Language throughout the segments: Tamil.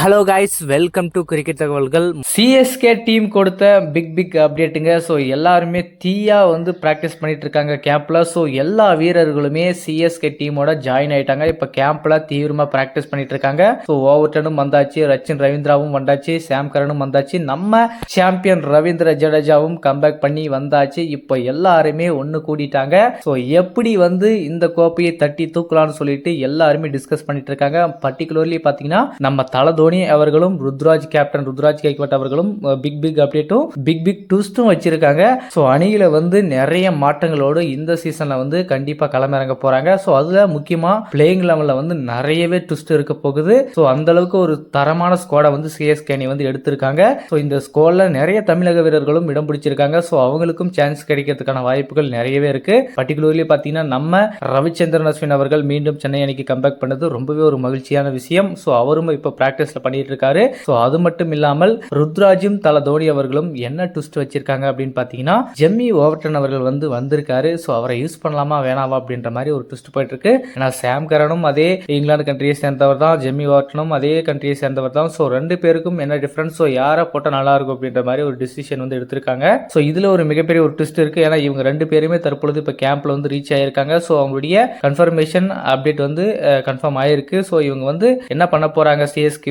Hello guys welcome to cricket தகவல்கள் சிஎஸ்கே டீம் கொடுத்த பிக் பிக் அப்டேட்டுங்க ஸோ எல்லாருமே தீயா வந்து ப்ராக்டிஸ் பண்ணிட்டு இருக்காங்க கேம்ப்ல ஸோ எல்லா வீரர்களுமே சிஎஸ்கே டீமோட ஜாயின் ஆயிட்டாங்க. இப்போ கேம்பில் தீவிரமாக ப்ராக்டிஸ் பண்ணிட்டு இருக்காங்க ஸோ ஓவர்டனும் வந்தாச்சு. ரச்சின் ரவீந்திராவும் வந்தாச்சு. சாம் கரனும் வந்தாச்சு. நம்ம சாம்பியன் ரவீந்திர ஜடேஜாவும் கம்பேக் பண்ணி வந்தாச்சு. இப்போ எல்லாருமே ஒன்று கூடிட்டாங்க. ஸோ எப்படி வந்து இந்த கோப்பையை தட்டி தூக்கலாம்னு சொல்லிட்டு எல்லாருமே டிஸ்கஸ் பண்ணிட்டு இருக்காங்க பர்டிகுலர்லி பார்த்தீங்கன்னா நம்ம தலை தோனி அவர்களும் ருத்ராஜ் கேப்டன் ருத்ராஜ் கைக்வாட் அவர்களும் பிக் பிக் அப்டேட்டும் பிக் பிக் ட்விஸ்ட்டும் வச்சிருக்காங்க ஸோ அணியில் வந்து நிறைய மாற்றங்களோடு இந்த சீசனில் வந்து கண்டிப்பாக களமிறங்க போறாங்க ஸோ அதுல முக்கியமா பிளேயிங் லெவலில் வந்து நிறையவே ட்விஸ்ட் இருக்க போகுது. ஸோ அந்த அளவுக்கு ஒரு தரமான ஸ்குவாடை வந்து சிஎஸ்கே அணி வந்து எடுத்திருக்காங்க. ஸோ இந்த ஸ்குவாட்ல நிறைய தமிழக வீரர்களும் இடம் பிடிச்சிருக்காங்க. ஸோ அவங்களுக்கும் சான்ஸ் கிடைக்கிறதுக்கான வாய்ப்புகள் நிறையவே இருக்கு. பர்டிகுலர்லி பார்த்தீங்கன்னா நம்ம ரவிச்சந்திரன் அஸ்வின் அவர்கள் மீண்டும் சென்னை அணிக்கு கம்பேக் பண்ணது ரொம்பவே ஒரு மகிழ்ச்சியான விஷயம். ஸோ அவரும் இப்போ ப்ராக்டிஸில் பண்ணிட்டு இருக்காரு ஸோ அது மட்டும் இல்லாமல் ருத்ராஜும் தல தோனி அவர்களும் என்ன ட்விஸ்ட் வச்சிருக்காங்க அப்படின்னு பார்த்தீங்கன்னா ஜெம்மி ஓவர்டன் அவர்கள் வந்து வந்திருக்காரு. ஸோ அவரை யூஸ் பண்ணலாமா வேணாமா அப்படின்ற மாதிரி ஒரு ட்விஸ்ட் போயிட்டு இருக்கு ஏன்னா சாம் கரனும் அதே இங்கிலாந்து கண்ட்ரியை சேர்ந்தவர் தான் ஜெம்மி ஓவர்டனும் அதே கண்ட்ரியை சேர்ந்தவர் தான். ஸோ ரெண்டு பேருக்கும் என்ன டிஃபரன்ஸ் ஸோ யாரை போட்டால் நல்லா இருக்கும் அப்படின்ற மாதிரி ஒரு டிசிஷன் வந்து எடுத்திருக்காங்க. ஸோ இதுல ஒரு மிகப்பெரிய ஒரு ட்விஸ்ட் இருக்கு. ஏன்னா இவங்க ரெண்டு பேருமே தற்பொழுது இப்போ கேம்ப்ல வந்து ரீச் ஆயிருக்காங்க. ஸோ அவங்களுடைய கன்ஃபர்மேஷன் அப்டேட் வந்து கன்ஃபார்ம் ஆயிருக்கு. ஸோ இவங்க வந்து என்ன பண்ண போறாங்க?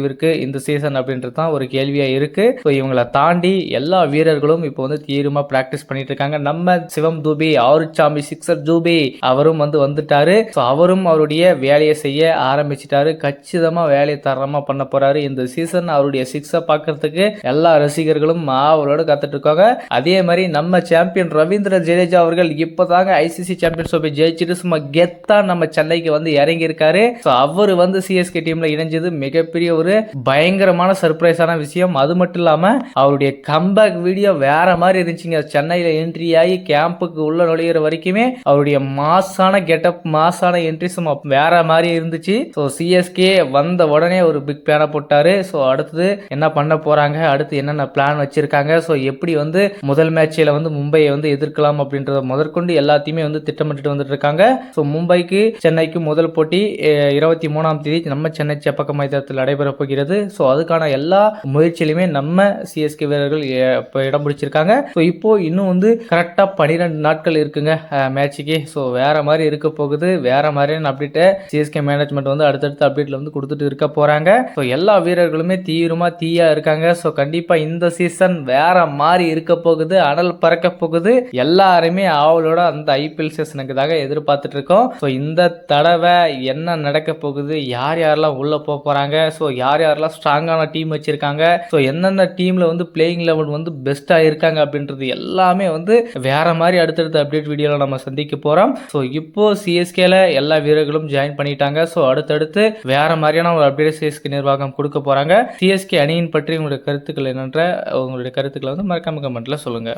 சிஎஸ்கிவிற்கு இந்த சீசன் அப்படின்றது தான் ஒரு கேள்வியாக இருக்கு. ஸோ இவங்களை தாண்டி எல்லா வீரர்களும் இப்போ வந்து தீவிரமாக ப்ராக்டிஸ் பண்ணிட்டு இருக்காங்க. நம்ம சிவம் தூபி ஆருச்சாமி சிக்ஸர் தூபி அவரும் வந்து வந்துட்டாரு. ஸோ அவரும் அவருடைய வேலையை செய்ய ஆரம்பிச்சிட்டாரு. கச்சிதமாக வேலையை தரமாக பண்ண போறாரு. இந்த சீசன் அவருடைய சிக்ஸை பார்க்கறதுக்கு எல்லா ரசிகர்களும் ஆவலோடு காத்துட்டு இருக்காங்க. அதே மாதிரி நம்ம சாம்பியன் ரவீந்திர ஜடேஜா அவர்கள் இப்போதாங்க ஐசிசி சாம்பியன் ட்ரோபி ஜெயிச்சுட்டு சும்மா கெத்தா நம்ம சென்னைக்கு வந்து இறங்கி இருக்காரு ஸோ அவர் வந்து சிஎஸ்கே டீம்ல இணைஞ்சது மிகப்பெரிய ஒரு பயங்கரமான சர்ப்ரைஸான விஷயம். அது மட்டும் இல்லாமல் அவருடைய கம்பேக் வீடியோ வேற மாதிரி இருந்துச்சுங்க. சென்னையில் என்ட்ரி ஆகி கேம்புக்கு உள்ள நுழையிற வரைக்குமே அவருடைய மாசான கெட்டப் மாசான என்ட்ரி சும்மா வேற மாதிரி இருந்துச்சு. ஸோ சிஎஸ்கே வந்த உடனே ஒரு பிக் பேனை போட்டாரு. ஸோ அடுத்தது என்ன பண்ண போறாங்க? அடுத்து என்னென்ன பிளான் வச்சிருக்காங்க? ஸோ எப்படி வந்து முதல் மேட்சில் வந்து மும்பையை வந்து எதிர்க்கலாம் அப்படின்றத முதற்கொண்டு எல்லாத்தையுமே வந்து திட்டமிட்டு வந்துட்டு இருக்காங்க. ஸோ மும்பைக்கு சென்னைக்கு முதல் போட்டி இருபத்தி மூணாம் தேதி நம்ம சென்னை செப்பக்க மைதானத்தில் நடைபெற போகிறது. ஸோ அதுக்கான எல்லா முயற்சியிலுமே நம்ம சிஎஸ்கே வீரர்கள் இப்போ இடம் பிடிச்சிருக்காங்க. ஸோ இப்போ இன்னும் வந்து கரெக்டாக பன்னிரெண்டு நாட்கள் இருக்குங்க மேட்சுக்கு ஸோ வேற மாதிரி இருக்க போகுது. வேற மாதிரியான அப்டேட்டை சிஎஸ்கே மேனேஜ்மெண்ட் வந்து அடுத்தடுத்த அப்டேட்ல வந்து கொடுத்துட்டு இருக்க போறாங்க. ஸோ எல்லா வீரர்களுமே தீவிரமா தீயா இருக்காங்க. ஸோ கண்டிப்பா இந்த சீசன் வேற மாதிரி இருக்க போகுது. அனல் பறக்க போகுது. எல்லாருமே ஆவலோட அந்த ஐபிஎல் சீசனுக்கு எதிர்பார்த்துட்டு இருக்கோம். ஸோ இந்த தடவை என்ன நடக்க போகுது? யார் யாரெல்லாம் உள்ள போக போறாங்க? ஸோ யார் யாரெல்லாம் ஸ்ட்ராங்கான டீம் வச்சுருக்காங்க. ஸோ எந்தெந்த டீமில் வந்து பிளேயிங் லெவல் வந்து பெஸ்ட்டாக இருக்காங்க அப்படின்றது எல்லாமே வந்து வேறு மாதிரி அடுத்தடுத்த அப்டேட் வீடியோவில் நம்ம சந்திக்க போகிறோம் ஸோ இப்போ சிஎஸ்கேல எல்லா வீரர்களும் ஜாயின் பண்ணிட்டாங்க. ஸோ அடுத்தடுத்து வேறு மாதிரியான ஒரு அப்டேட் சிஎஸ்கே நிர்வாகம் கொடுக்க போகிறாங்க சிஎஸ்கே அணியின் பற்றி உங்களுடைய கருத்துக்கள் என்னன்ற உங்களுடைய கருத்துக்களை வந்து மறக்காம கமெண்ட்டில் சொல்லுங்கள்